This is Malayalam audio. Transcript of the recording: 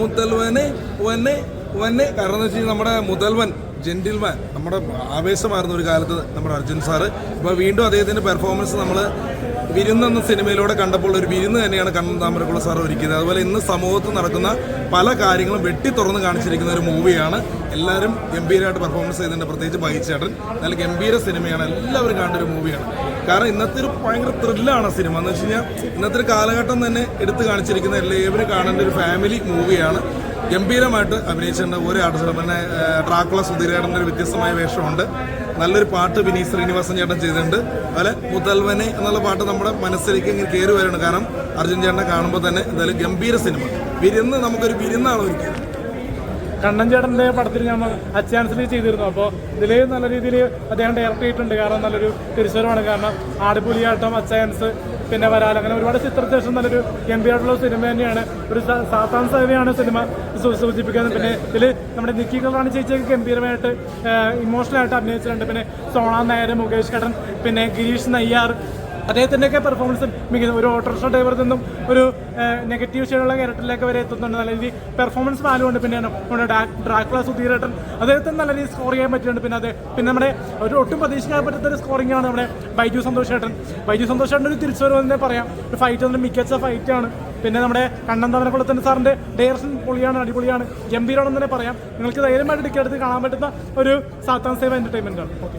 മുതൽവനെ വന്നെ വന്നെ കാരണം എന്ന് വെച്ച് കഴിഞ്ഞാൽ നമ്മുടെ മുതൽവൻ. ജെന്റിൽമാൻ നമ്മുടെ ആവേശമായിരുന്നു ഒരു കാലത്ത് നമ്മുടെ അർജുൻ സാറ് ഇപ്പോൾ വീണ്ടും അദ്ദേഹത്തിന്റെ പെർഫോമൻസ് നമ്മൾ വിരുന്നെന്ന സിനിമയിലൂടെ കണ്ടപ്പോൾ ഒരു വിരുന്ന് തന്നെയാണ് കണ്ണൻ താമരക്കുള്ള സാർ ഒരുക്കിയത്. അതുപോലെ ഇന്ന് സമൂഹത്തിൽ നടക്കുന്ന പല കാര്യങ്ങളും വെട്ടി തുറന്ന് കാണിച്ചിരിക്കുന്ന ഒരു മൂവിയാണ്. എല്ലാവരും ഗംഭീരമായിട്ട് പെർഫോമൻസ് ചെയ്തിട്ടുണ്ട് പ്രത്യേകിച്ച് ബൈച്ചേട്ടൻ നല്ല ഗംഭീര സിനിമയാണ്. എല്ലാവരും കാണേണ്ട ഒരു മൂവിയാണ്. കാരണം ഇന്നത്തെ ഒരു ഭയങ്കര ത്രില്ലാണ് സിനിമ. എന്ന് വെച്ച് കഴിഞ്ഞാൽ ഇന്നത്തെ ഒരു കാലഘട്ടം തന്നെ എടുത്തു കാണിച്ചിരിക്കുന്ന എല്ലാവരും കാണേണ്ട ഒരു ഫാമിലി മൂവിയാണ് ഗംഭീരമായിട്ട് അഭിനയിച്ചിട്ടുണ്ട് ഒരു ആർട്ടിസ്റ്റ് പിന്നെ ഡ്രാക്കുള സുധീരേട്ടന്റെ ഒരു വ്യത്യസ്തമായ വേഷമുണ്ട്. നല്ലൊരു പാട്ട് വിനീത് ശ്രീനിവാസൻ ചേട്ടൻ ചെയ്തിട്ടുണ്ട്. അതുപോലെ മുതൽവനെ എന്നുള്ള പാട്ട് നമ്മുടെ മനസ്സിലേക്ക് ഇങ്ങനെ കയറി വരണം. കാരണം അർജുൻ ചേട്ടനെ കാണുമ്പോൾ തന്നെ എന്തായാലും ഗംഭീര സിനിമ. വിരുന്ന് നമുക്കൊരു വിരുന്നാണ് ഒരുക്കിയത് കണ്ണൻ പടത്തിൽ ഞാൻ അച്ചാൻസിൽ ചെയ്തിരുന്നു. അപ്പോൾ ഇതിൽ നല്ല രീതിയിൽ അദ്ദേഹം ഡയറക്റ്റ് ചെയ്തിട്ടുണ്ട്. കാരണം നല്ലൊരു തിരിച്ചുവരവാണ് കാരണം ആടുപുലിയാട്ടം അച്ചാൻസ് പിന്നെ വരാൽ അങ്ങനെ ഒരുപാട് ചിത്രശേഷം നല്ലൊരു ഗംഭീരമായിട്ടുള്ള സിനിമ തന്നെയാണ്. ഒരു സാത്താൻ സേവയാണ് സിനിമ സൂചിപ്പിക്കുന്നത്. പിന്നെ ഇതിൽ നമ്മുടെ നിക്കി കളറാണ് ചേച്ചിയൊക്കെ ഗംഭീരമായിട്ട് ഇമോഷണലായിട്ട് അഭിനയിച്ചിട്ടുണ്ട്. പിന്നെ സോണ നായർ മുകേഷ് കടൻ പിന്നെ ഗിരീഷ് നയ്യാർ അദ്ദേഹത്തിന്റെയൊക്കെ പെർഫോമൻസ് മികച്ച ഒരു ഓട്ടോറിക്ഷ ഡ്രൈവറിൽ നിന്നും ഒരു നെഗറ്റീവ് ഷെയ്ഡുള്ള ക്യാരക്ടറിലേക്ക് വരെ എത്തുന്നുണ്ട്. നല്ല രീതിയിൽ പെർഫോമൻസ് വാല്യൂ ഉണ്ട് പിന്നെ നമ്മുടെ ഡ്രാക്കുള സുധീരേട്ടൻ അദ്ദേഹത്തിന് നല്ല രീതിയിൽ സ്കോർ ചെയ്യാൻ പറ്റിയിട്ടുണ്ട്. പിന്നെ അത് പിന്നെ നമ്മുടെ ഒരു ഒട്ടും പ്രതീക്ഷിക്കാൻ പറ്റാത്ത ഒരു സ്കോറിംഗ് ആണ് നമ്മുടെ ബൈജു സന്തോഷ് ചേട്ടൻ ബൈജു സന്തോഷ് ചേട്ടൻ ഒരു തിരിച്ചുവരവ് തന്നെ പറയാം. ഒരു ഫൈറ്റ് തന്നെ മികച്ച ഫൈറ്റാണ് പിന്നെ നമ്മുടെ കണ്ണൻ തവനക്കുളത്തിന്റെ സാറിന്റെ ഡയറക്ഷൻ പൊളിയാണ് അടിപൊളിയാണ്. ഗംഭീരമാണെന്ന് തന്നെ പറയാം. നിങ്ങൾക്ക് ധൈര്യമായിട്ട് ടിക്കറ്റ് എടുത്ത് കാണാൻ പറ്റുന്ന ഒരു സാത്താൻ സേവ എന്റർടൈൻമെന്റ് ആണ്. ഓക്കെ